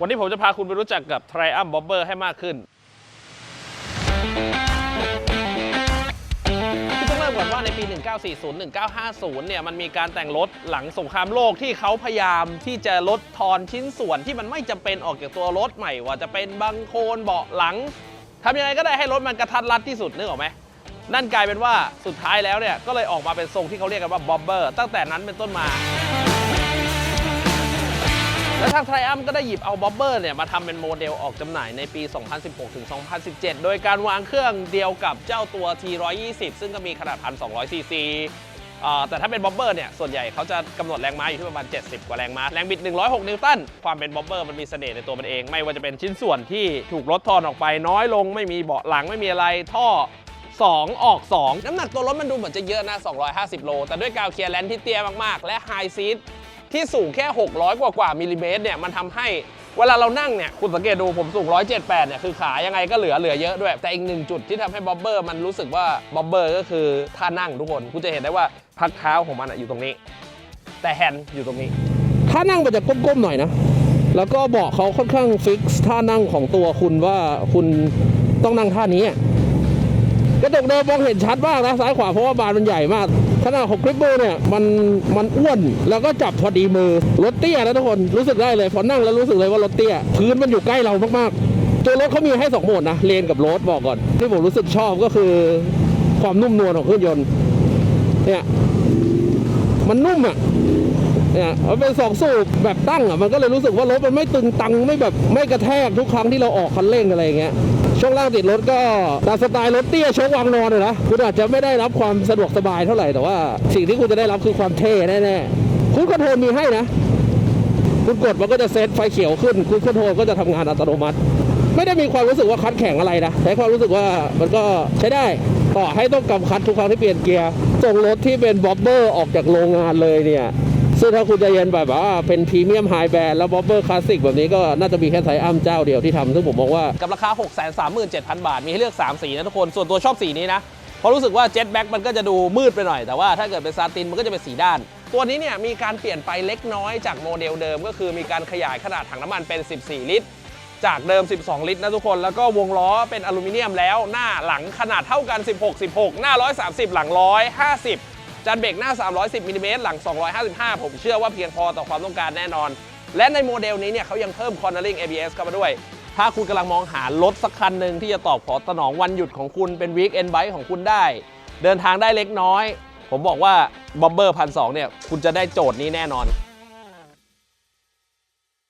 วันนี้ผมจะพาคุณไปรู้จักกับ Triumph Bobber ให้มากขึ้นต้องเริ่มก่อนว่าในปี 1940 1950 เนี่ยมันมีการแต่งรถหลังสงครามโลกที่เขาพยายามที่จะลดทอนชิ้นส่วนที่มันไม่จำเป็นออกจากตัวรถใหม่ ว่าจะเป็นบังโคลนเบาะหลังทำยังไงก็ได้ให้รถมันกระทัดรัดที่สุดนึกออกไหมนั่นกลายเป็นว่าสุดท้ายแล้วเนี่ยก็เลยออกมาเป็นทรงที่เขาเรียกกันว่า Bobber ตั้งแต่นั้นเป็นต้นมา และทาง Triumph ก็ได้หยิบเอา Bobber เนี่ยมาทำเป็นโมเดลออกจำหน่ายในปี 2016 ถึง 2017 โดยการวางเครื่องเดียวกับเจ้าตัว T120 ซึ่งก็มีขนาด 1,200 ซีซีอ่าแต่ถ้าเป็น Bobber เนี่ย ส่วนใหญ่เขาจะกำหนดแรงม้าอยู่ที่ประมาณ 70 กว่าแรงม้า แรงบิด 106 นิวตัน ความเป็น Bobber มันมีเสน่ห์ในตัวมันเอง ไม่ว่าจะเป็นชิ้นส่วนที่ถูกลดทอนออกไปน้อยลง ไม่มีเบาะหลังไม่มีอะไรท่อ 2 ออก 2 น้ำหนักตัวรถมันดูเหมือนจะเยอะนะ 250 โล แต่ด้วยกาวเคลียร์แลนด์ที่เตี้ยมากๆ และไฮซีท ที่สูงแค่ 600 กว่ากว่ามิลลิเมตรเนี่ยมันทำให้เวลาเรานั่งเนี่ยคุณสังเกตดูผมสูง 178 เนี่ยคือขายังไงก็เหลือเหลือเยอะด้วย แต่อีกหนึ่งจุดที่ทำให้บ๊อบเบอร์มันรู้สึกว่าบ๊อบเบอร์ก็คือท่านั่งทุกคนคุณจะเห็นได้ว่าพักเท้าของมันอะอยู่ตรงนี้ แต่แฮนด์อยู่ตรงนี้ถ้านั่งมันจะก้มๆหน่อยนะแล้วก็บาะเขาค่อนข้างฟิกซ์ท่านั่งของตัวคุณว่าคุณต้องนั่งท่านี้ กระจกเดิมมองเห็นชัดมากนะซ้ายขวาเพราะว่าบานมันใหญ่มากขนาดของคลิปเบอร์เนี่ยมันมันอ้วนแล้วก็จับพอดีมือรถเตี้ยนะทุกคนรู้สึกได้เลยพอนั่งแล้วรู้สึกเลยว่ารถเตี้ย พื้นมันอยู่ใกล้เรามากๆ ตัวรถเขามีให้สองโหมดนะเลนกับรดบอกก่อนที่ผมรู้สึกชอบก็คือ ความนุ่มนวลของเครื่องยนต์เนี่ยมันนุ่มอะ เนี่ยมันเป็นสองสูบแบบตั้งอะมันก็เลยรู้สึกว่ารถมันไม่ตึงตังไม่แบบไม่กระแทกทุกครั้งที่เราออกคันเร่งอะไรอย่างเงี้ยช่วงล่างติดรถก็ตามสไตล์รถเตี้ยโชกวางนอนเลยนะคุณอาจจะไม่ได้รับความสะดวกสบายเท่าไหร่แต่ว่า สิ่งที่คุณจะได้รับคือความเท่แน่ๆคุณคอนโทรลมีให้นะ คุณกดมันก็จะเซตไฟเขียวขึ้น คุณคอนโทรลก็จะทำงานอัตโนมัติ ไม่ได้มีความรู้สึกว่าคัดแข็งอะไรนะแต่ความรู้สึกว่ามันก็ใช้ได้ต่อให้ต้องกำคัดทุกครั้งที่เปลี่ยนเกียร์ส่งรถที่เป็นบ๊อบเบอร์ออกจากโรงงานเลยเนี่ย ซึ่งถ้าคุณจะเย็นแบบว่าเป็นพรีเมียมไฮแบรนด์แล้วบ๊อบเบอร์คลาสสิกแบบนี้ก็น่าจะมีแค่ไทอัมเจ้าเดียวที่ทำซึ่งผมมองว่า กับราคา 637,000 บาท มีให้เลือก 3 สีนะทุกคน ส่วนตัวชอบสีนี้นะ เพราะรู้สึกว่าเจ็ตแบ็กมันก็จะดูมืดไปหน่อย แต่ว่าถ้าเกิดเป็นซาตินมันก็จะเป็นสีด้าน ตัวนี้เนี่ยมีการเปลี่ยนไปเล็กน้อยจากโมเดลเดิม ก็คือมีการขยายขนาดถังน้ำมันเป็น 14 ลิตร จากเดิม 12 ลิตรนะทุกคน แล้วก็วงล้อเป็นอลูมิเนียมแล้ว หน้าหลังขนาดเท่ากัน 16 16 หน้า 130 หลัง 150 จานเบรกหน้า 310มิลลิเมตรหลัง 255 ผมเชื่อว่าเพียงพอต่อความต้องการแน่นอน และในโมเดลนี้เนี่ยเขายังเพิ่ม Cornering ABS เข้ามาด้วย ถ้าคุณกำลังมองหารถสักคันหนึ่งที่จะตอบขอสนองวันหยุดของคุณเป็น Weekend Bike ของคุณได้ เดินทางได้เล็กน้อย ผมบอกว่า Bobber 1,200เนี่ยคุณจะได้โจทย์นี้แน่นอน